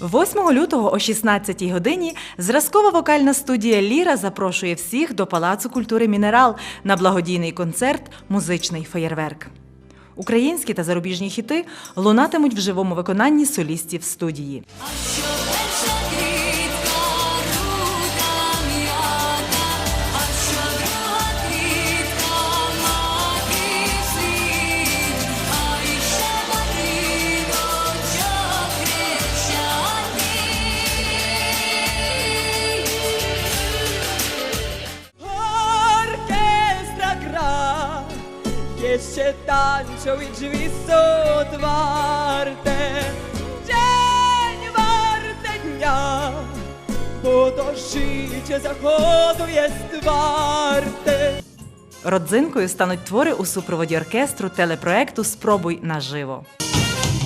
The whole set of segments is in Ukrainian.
8 лютого о 16 годині зразкова вокальна студія Ліра запрошує всіх до Палацу культури Мінерал на благодійний концерт Музичний феєрверк. Українські та зарубіжні хіти лунатимуть в живому виконанні солістів студії. Jeszcze tańczą i drzwi są otwarte. Dzień warte dnia, bo to życie zachodu jest warte. Родзинкою стануть твори у супроводі оркестру телепроекту Спробуй наживо.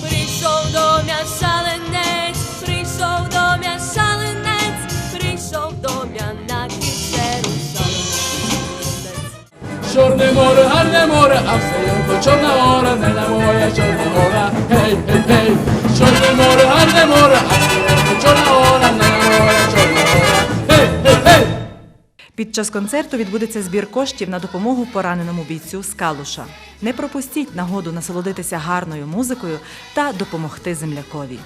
Прийшов до м'я Чорне море, гарне море, а все його чорна гора, не на моя чорна гора, гей, гей, гей. Чорне море, гарне море, а все його чорна гора, не на моя чорна гора. Під час концерту відбудеться збір коштів на допомогу пораненому бійцю з Калуша. Не пропустіть нагоду насолодитися гарною музикою та допомогти землякові.